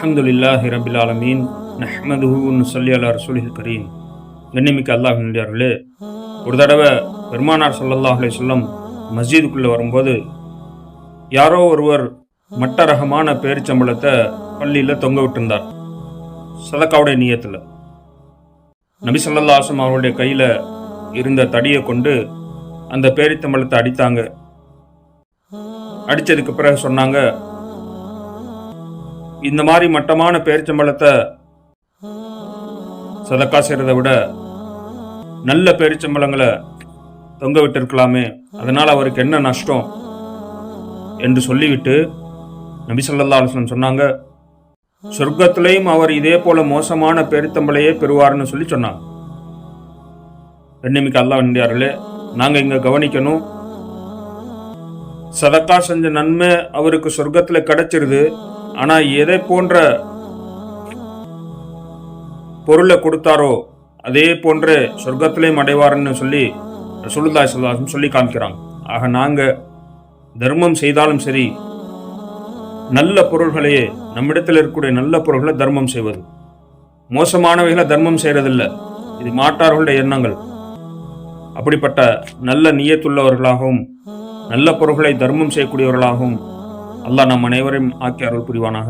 அலமதுல்லாஹி ரபில் ஆலமீன். நஹ்மதுன்னு சொல்லி அல்லா ரசூலில் கரீம். கண்ணிமிக்க அல்லாஹ் ஒரு தடவை பெருமானார் ஸல்லல்லாஹு அலி சொல்லம் மஸ்ஜிதுக்குள்ளே வரும்போது யாரோ ஒருவர் மட்ட ரகமான பேரிச்சம்பளத்தை பள்ளியில் தொங்க விட்டிருந்தார். சதக்காவுடைய நியத்தில். நபி சொல்லல்லா ஆசம் அவருடைய கையில் இருந்த தடியை கொண்டு அந்த பேரித்தம்பளத்தை அடித்தாங்க. அடித்ததுக்கு பிறகு சொன்னாங்க இந்த மாதிரி மட்டமான பேரிச்சம்பழத்தை சதக்கா செய்கிறத விட நல்ல பேரிச்சம்பழங்களை தொங்க விட்டிருக்கலாமே. அதனால் அவருக்கு என்ன நஷ்டம் என்று சொல்லிவிட்டு நபி ஸல்லல்லாஹு அலைஹி சொன்னாங்க. சொர்க்கத்திலையும் அவர் இதே போல மோசமான பேரித்தம்பளையே பெறுவார்னு சொல்லி சொன்னாங்க. எண்ணமிக்க அல்லாஹ் வேண்டியார்களே நாங்கள் இங்கே கவனிக்கணும். சதக்கா செஞ்ச நன்மை அவருக்கு சொர்க்கத்தில் கிடைச்சிருது. ஆனால் எதை போன்ற பொருளை கொடுத்தாரோ அதே போன்று சொர்க்கத்திலேயும் அடைவார்னு சொல்லி ரசூலுல்லாஹி ஸல்லல்லாஹு சொல்லி காமிக்கிறாங்க ஆக நாங்கள் தர்மம் செய்தாலும் சரி நல்ல பொருள்களையே நம்மிடத்தில் இருக்கக்கூடிய நல்ல பொருள்களை தர்மம் செய்வது. மோசமானவைகளை தர்மம் செய்யறதில்ல. இது மாட்டார்களுடைய எண்ணங்கள். அப்படிப்பட்ட நல்ல நியத்துள்ளவர்களாகவும் நல்ல பொருள்களை தர்மம் செய்யக்கூடியவர்களாகவும் அல்லாஹ் நம் அனைவரையும் ஆக்கி அருள் புரிவானாக